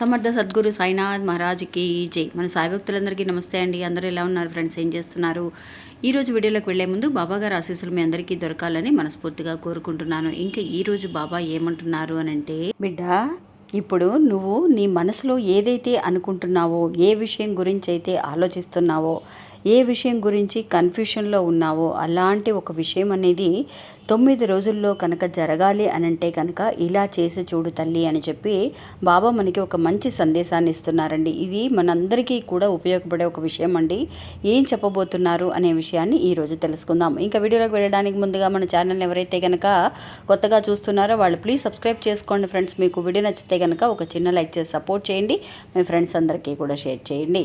సమర్థ సద్గురు సాయినాథ్ మహారాజ్కి జై. మన సాయి భక్తులందరికీ నమస్తే అండి. అందరూ ఎలా ఉన్నారు ఫ్రెండ్స్? ఏం చేస్తున్నారు? ఈ రోజు వీడియోలోకి వెళ్ళే ముందు బాబాగారు ఆశీస్సులు మీ అందరికీ దొరకాలని మనస్ఫూర్తిగా కోరుకుంటున్నాను. ఇంకా ఈ రోజు బాబా ఏమంటున్నారు అని అంటే బిడ్డ ఇప్పుడు నువ్వు నీ మనసులో ఏదైతే అనుకుంటున్నావో ఏ విషయం గురించి అయితే ఆలోచిస్తున్నావో ఏ విషయం గురించి కన్ఫ్యూషన్లో ఉన్నావో అలాంటి ఒక విషయం అనేది తొమ్మిది రోజుల్లో కనుక జరగాలి అని అంటే కనుక ఇలా చేసి చూడు తల్లి అని చెప్పి బాబా మనకి ఒక మంచి సందేశాన్ని ఇస్తున్నారండి. ఇది మనందరికీ కూడా ఉపయోగపడే ఒక విషయం అండి. ఏం చెప్పబోతున్నారు అనే విషయాన్ని ఈరోజు తెలుసుకుందాం. ఇంకా వీడియోలోకి వెళ్ళడానికి ముందుగా మన ఛానల్ ఎవరైతే కనుక కొత్తగా చూస్తున్నారో వాళ్ళు ప్లీజ్ సబ్స్క్రైబ్ చేసుకోండి ఫ్రెండ్స్. మీకు వీడియో నచ్చితే కనుక ఒక చిన్న లైక్ చేసి సపోర్ట్ చేయండి. మీ ఫ్రెండ్స్ అందరికీ కూడా షేర్ చేయండి.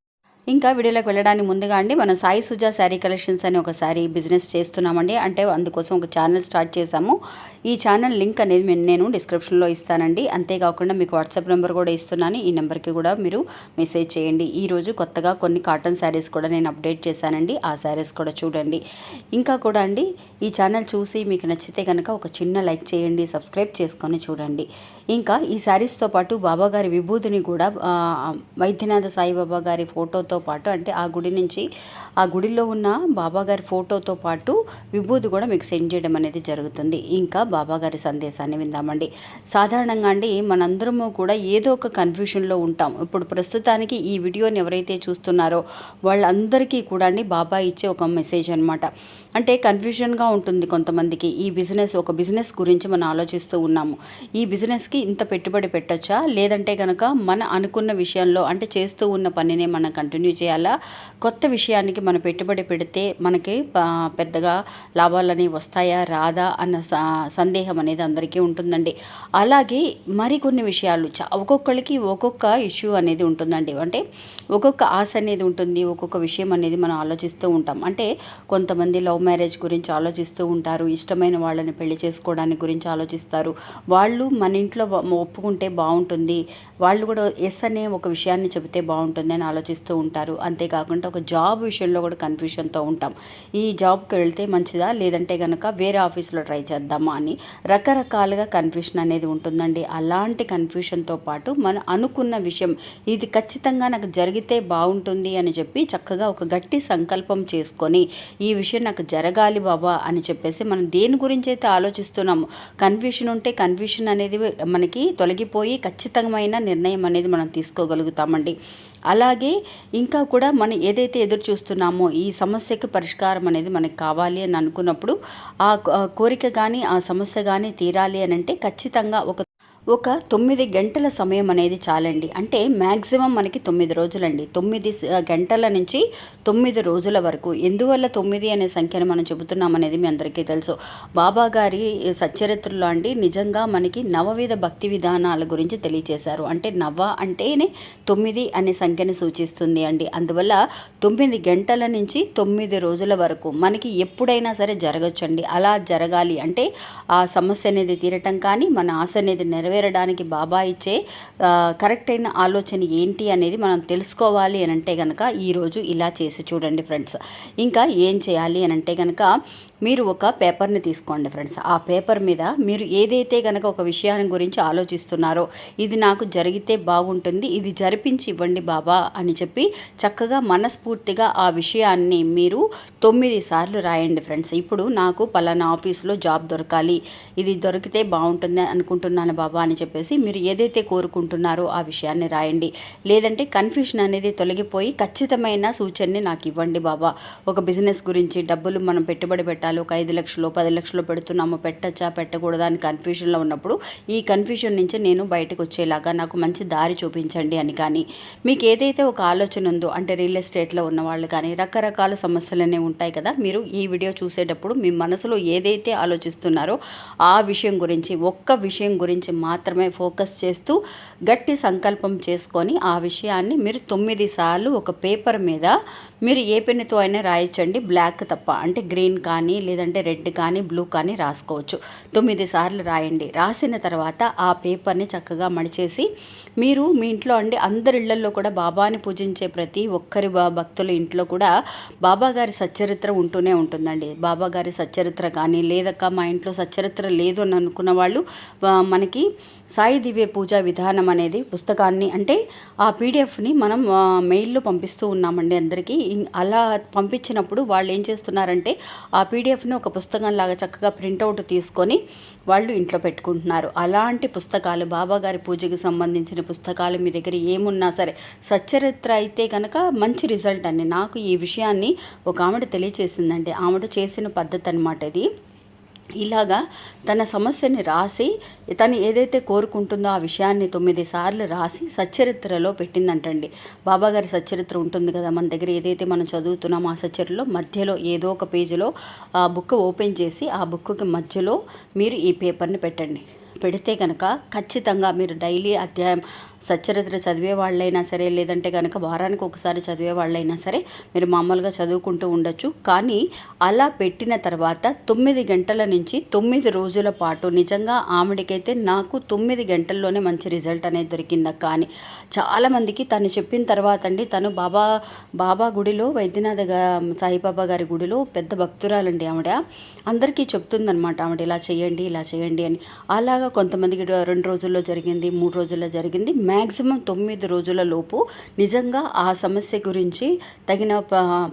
ఇంకా వీడియోలోకి వెళ్ళడానికి ముందుగా అండి మనం సాయి సుజా శారీ కలెక్షన్స్ అని ఒక శారీ బిజినెస్ చేస్తున్నామండి. అంటే అందుకోసం ఒక ఛానల్ స్టార్ట్ చేశాము. ఈ ఛానల్ లింక్ అనేది నేను- డిస్క్రిప్షన్లో ఇస్తానండి. అంతేకాకుండా మీకు వాట్సాప్ నెంబర్ కూడా ఇస్తున్నాను. ఈ నెంబర్కి కూడా మీరు మెసేజ్ చేయండి. ఈరోజు కొత్తగా కొన్ని కాటన్ శారీస్ కూడా నేను అప్డేట్ చేశానండి. ఆ శారీస్ కూడా చూడండి. ఇంకా కూడా అండి ఈ ఛానల్ చూసి మీకు నచ్చితే కనుక ఒక చిన్న లైక్ చేయండి సబ్స్క్రైబ్ చేసుకొని చూడండి. ఇంకా ఈ శారీస్తో పాటు బాబాగారి విభూతిని కూడా వైద్యనాథ సాయిబాబా గారి ఫోటోతో పాటు అంటే ఆ గుడి నుంచి ఆ గుడిలో ఉన్న బాబాగారి ఫోటోతో పాటు విభూతి కూడా మీకు సెండ్ చేయడం అనేది జరుగుతుంది. ఇంకా బాబాగారి సందేశాన్ని విందామండి. సాధారణంగా అండి మనందరము కూడా ఏదో ఒక కన్ఫ్యూషన్లో ఉంటాం. ఇప్పుడు ప్రస్తుతానికి ఈ వీడియోని ఎవరైతే చూస్తున్నారో వాళ్ళందరికీ కూడా అండి బాబా ఇచ్చే ఒక మెసేజ్ అనమాట అంటే కన్ఫ్యూషన్గా ఉంటుంది కొంతమందికి. ఈ బిజినెస్ ఒక బిజినెస్ గురించి మనం ఆలోచిస్తూ ఉన్నాము. ఈ బిజినెస్కి ఇంత పెట్టుబడి పెట్టచ్చా? లేదంటే కనుక మన అనుకున్న విషయంలో అంటే చేస్తూ ఉన్న పనినే మనం కంటిన్యూ చేయాలా? కొత్త విషయానికి మనం పెట్టుబడి పెడితే మనకి పెద్దగా పెద్దగా లాభాలని వస్తాయా? రాదా? అన్న సందేహం అనేది అందరికీ ఉంటుందండి. అలాగే మరికొన్ని విషయాలు. చా ఒక్కొక్కరికి ఒక్కొక్క ఇష్యూ అనేది ఉంటుందండి. అంటే ఒక్కొక్క ఆశ అనేది ఉంటుంది. ఒక్కొక్క విషయం అనేది మనం ఆలోచిస్తూ ఉంటాం. అంటే కొంతమంది లవ్ మ్యారేజ్ గురించి ఆలోచిస్తూ ఉంటారు. ఇష్టమైన వాళ్ళని పెళ్ళి చేసుకోవడానికి గురించి ఆలోచిస్తారు. వాళ్ళు మన ఇంట్లో ఒప్పుకుంటే బాగుంటుంది. వాళ్ళు కూడా ఎస్ అనే ఒక విషయాన్ని చెబితే బాగుంటుంది అని ఆలోచిస్తూ ఉంటారు. అంతేకాకుండా ఒక జాబ్ విషయంలో కూడా కన్ఫ్యూషన్తో ఉంటాం. ఈ జాబ్కి వెళ్తే మంచిదా? లేదంటే కనుక వేరే ఆఫీస్లో ట్రై చేద్దామా అని రకరకాలుగా కన్ఫ్యూషన్ అనేది ఉంటుందండి. అలాంటి కన్ఫ్యూషన్తో పాటు మనం అనుకున్న విషయం ఇది ఖచ్చితంగా నాకు జరిగితే బాగుంటుంది అని చెప్పి చక్కగా ఒక గట్టి సంకల్పం చేసుకొని ఈ విషయం నాకు జరగాలి బాబా అని చెప్పేసి మనం దేని గురించి అయితే ఆలోచిస్తున్నాము కన్ఫ్యూషన్ ఉంటే కన్ఫ్యూషన్ అనేది మనకి తొలగిపోయి ఖచ్చితమైన నిర్ణయం అనేది మనం తీసుకోగలుగుతామండి. అలాగే ఇంకా కూడా మనం ఏదైతే ఎదురు చూస్తున్నామో ఈ సమస్యకి పరిష్కారం అనేది మనకు కావాలి అని అనుకున్నప్పుడు ఆ కోరిక కానీ ఆ సమస్య కానీ తీరాలి అని అంటే ఖచ్చితంగా ఒక ఒక తొమ్మిది గంటల సమయం అనేది చాలండి. అంటే మ్యాక్సిమం మనకి తొమ్మిది రోజులండి. తొమ్మిది గంటల నుంచి తొమ్మిది రోజుల వరకు. ఎందువల్ల తొమ్మిది అనే సంఖ్యను మనం చెబుతున్నాం అనేది మీ అందరికీ తెలుసు. బాబా గారి సచ్చరిత్రలో అండి నిజంగా మనకి నవవిధ భక్తి విధానాల గురించి తెలియచేశారు. అంటే నవ అంటేనే తొమ్మిది అనే సంఖ్యని సూచిస్తుంది అండి. అందువల్ల తొమ్మిది గంటల నుంచి తొమ్మిది రోజుల వరకు మనకి ఎప్పుడైనా సరే జరగచ్చండి. అలా జరగాలి అంటే ఆ సమస్య అనేది తీరటం కానీ మన ఆశ అనేది నెరవేరడానికి బాబా ఇచ్చే కరెక్ట్ అయిన ఆలోచన ఏంటి అనేది మనం తెలుసుకోవాలి అని అంటే కనుక ఈరోజు ఇలా చేసి చూడండి ఫ్రెండ్స్. ఇంకా ఏం చేయాలి అని అంటే కనుక మీరు ఒక పేపర్ని తీసుకోండి ఫ్రెండ్స్. ఆ పేపర్ మీద మీరు ఏదైతే కనుక ఒక విషయాన్ని గురించి ఆలోచిస్తున్నారో ఇది నాకు జరిగితే బాగుంటుంది ఇది జరిపించి ఇవ్వండి బాబా అని చెప్పి చక్కగా మనస్ఫూర్తిగా ఆ విషయాన్ని మీరు తొమ్మిది సార్లు రాయండి ఫ్రెండ్స్. ఇప్పుడు నాకు పలానా ఆఫీస్లో జాబ్ దొరకాలి ఇది దొరికితే బాగుంటుంది అనుకుంటున్నాను బాబా. అని చెప్పేసి మీరు ఏదైతే కోరుకుంటున్నారో ఆ విషయాన్ని రాయండి. లేదంటే కన్ఫ్యూషన్ అనేది తొలగిపోయి ఖచ్చితమైన సూచనని నాకు ఇవ్వండి బాబా. ఒక బిజినెస్ గురించి డబ్బులు మనం పెట్టుబడి పెట్టాలి ఒక ఐదు లక్షలు పది లక్షలు పెడుతున్నాము పెట్టచ్చా పెట్టకూడదా అని కన్ఫ్యూషన్లో ఉన్నప్పుడు ఈ కన్ఫ్యూషన్ నుంచి నేను బయటకు వచ్చేలాగా నాకు మంచి దారి చూపించండి అని కానీ మీకు ఏదైతే ఒక ఆలోచన ఉందో అంటే రియల్ ఎస్టేట్లో ఉన్న వాళ్ళు కానీ రకరకాల సమస్యలు అనేవి ఉంటాయి కదా మీరు ఈ వీడియో చూసేటప్పుడు మీ మనసులో ఏదైతే ఆలోచిస్తున్నారో ఆ విషయం గురించి ఒక్క విషయం గురించి మాత్రమే ఫోకస్ చేస్తూ గట్టి సంకల్పం చేసుకొని ఆ విషయాన్ని మీరు తొమ్మిది సార్లు ఒక పేపర్ మీద మీరు ఏ పెన్నుతో అయినా రాయించండి బ్లాక్ తప్ప అంటే గ్రీన్ కానీ లేదంటే రెడ్ కానీ బ్లూ కానీ రాసుకోవచ్చు. తొమ్మిది సార్లు రాయండి. రాసిన తర్వాత ఆ పేపర్ని చక్కగా మడిచేసి మీరు మీ ఇంట్లో అండి అందరి ఇళ్ళలో కూడా బాబాని పూజించే ప్రతి ఒక్కరి భక్తుల ఇంట్లో కూడా బాబాగారి సచ్చరిత్ర ఉంటూనే ఉంటుందండి. బాబా గారి సచ్చరిత్ర కానీ లేదక్క మా ఇంట్లో సచ్చరిత్ర లేదు అని అనుకున్న వాళ్ళు మనకి సాయి దివ్య పూజ విధానం అనేది పుస్తకాన్ని అంటే ఆ పీడిఎఫ్ని మనం మెయిల్లో పంపిస్తూ ఉన్నామండి అందరికీ. అలా పంపించినప్పుడు వాళ్ళు ఏం చేస్తున్నారంటే ఆ పీడిఎఫ్ని ఒక పుస్తకం లాగా చక్కగా ప్రింటౌట్ తీసుకొని వాళ్ళు ఇంట్లో పెట్టుకుంటున్నారు. అలాంటి పుస్తకాలు బాబాగారి పూజకి సంబంధించిన పుస్తకాలు మీ దగ్గర ఏమున్నా సరే సచ్చరిత్ర అయితే కనుక మంచి రిజల్ట్ అండి. నాకు ఈ విషయాన్ని ఒక ఆవిడ తెలియచేసిందండి. ఆవిడ చేసిన పద్ధతి అనమాట ఇది. ఇలాగా తన సమస్యని రాసి తను ఏదైతే కోరుకుంటుందో ఆ విషయాన్ని తొమ్మిది సార్లు రాసి సచ్చరిత్రలో పెట్టిందంటండి. బాబాగారి సచ్చరిత్ర ఉంటుంది కదా మన దగ్గర ఏదైతే మనం చదువుతున్నామో ఆ సచ్చరిలో మధ్యలో ఏదో ఒక పేజీలో ఆ బుక్ ఓపెన్ చేసి ఆ బుక్కి మధ్యలో మీరు ఈ పేపర్ని పెట్టండి. పెడితే కనుక ఖచ్చితంగా మీరు డైలీ అధ్యాయం సచ్చరిత్ర చదివే వాళ్ళైనా సరే లేదంటే కనుక వారానికి ఒకసారి చదివే వాళ్ళైనా సరే మీరు మామూలుగా చదువుకుంటూ ఉండొచ్చు. కానీ అలా పెట్టిన తర్వాత తొమ్మిది గంటల నుంచి తొమ్మిది రోజుల పాటు నిజంగా ఆమెడికైతే నాకు తొమ్మిది గంటల్లోనే మంచి రిజల్ట్ అనేది దొరికిందక్క అని. చాలామందికి తను చెప్పిన తర్వాత అండి తను బాబా బాబా గుడిలో వైద్యనాథ సాయిబాబా గారి గుడిలో పెద్ద భక్తురాలండి ఆవిడ. అందరికీ చెప్తుందనమాట ఆవిడ ఇలా చేయండి ఇలా చేయండి అని. అలాగా కొంతమందికి రెండు రోజుల్లో జరిగింది మూడు రోజుల్లో జరిగింది. మ్యాక్సిమం తొమ్మిది రోజుల లోపు నిజంగా ఆ సమస్య గురించి తగిన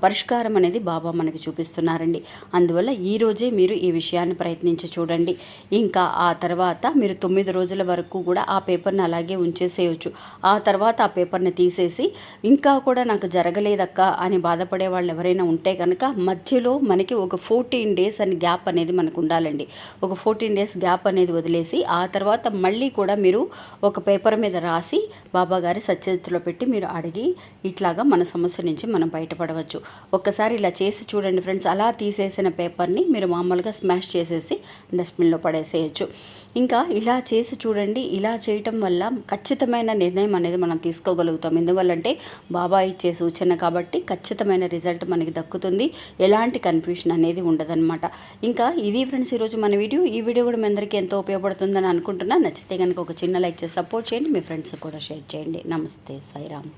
పరిష్కారం అనేది బాబా మనకి చూపిస్తున్నారండి. అందువల్ల ఈ రోజే మీరు ఈ విషయాన్ని ప్రయత్నించి చూడండి. ఇంకా ఆ తర్వాత మీరు తొమ్మిది రోజుల వరకు కూడా ఆ పేపర్ని అలాగే ఉంచేసేయచ్చు. ఆ తర్వాత ఆ పేపర్ని తీసేసి ఇంకా కూడా నాకు జరగలేదక్క అని బాధపడే వాళ్ళు ఎవరైనా ఉంటే కనుక మధ్యలో మనకి ఒక ఫోర్టీన్ డేస్ అని గ్యాప్ అనేది మనకు ఉండాలండి. ఒక ఫోర్టీన్ డేస్ గ్యాప్ అనేది వదిలేసి ఆ తర్వాత మళ్ళీ కూడా మీరు ఒక పేపర్ మీద రాసి బాబా గారి సచ్చరిత్రలో పెట్టి మీరు అడిగి ఇట్లాగా మన సమస్య నుంచి మనం బయటపడవచ్చు. ఒక్కసారి ఇలా చేసి చూడండి ఫ్రెండ్స్. అలా తీసేసిన పేపర్ని మీరు మామూలుగా స్మాష్ చేసేసి డస్ట్బిన్లో పడేసేయచ్చు. ఇంకా ఇలా చేసి చూడండి. ఇలా చేయటం వల్ల ఖచ్చితమైన నిర్ణయం అనేది మనం తీసుకోగలుగుతాం. ఎందువల్లంటే బాబా ఇచ్చే సూచన కాబట్టి ఖచ్చితమైన రిజల్ట్ మనకి దక్కుతుంది. ఎలాంటి కన్ఫ్యూషన్ అనేది ఉండదన్నమాట. ఇంకా ఇది ఫ్రెండ్స్ ఈరోజు మన వీడియో. ఈ వీడియో కూడా మీ అందరికీ ఎంతో ఉపయోగపడుతుందని అనుకుంటున్నా. నచ్చితే కనుక ఒక చిన్న లైక్ చేసి సపోర్ట్ చేయండి. మీ ఫ్రెండ్స్ కూడా షేర్ చేయండి. నమస్తే సాయిరామ్.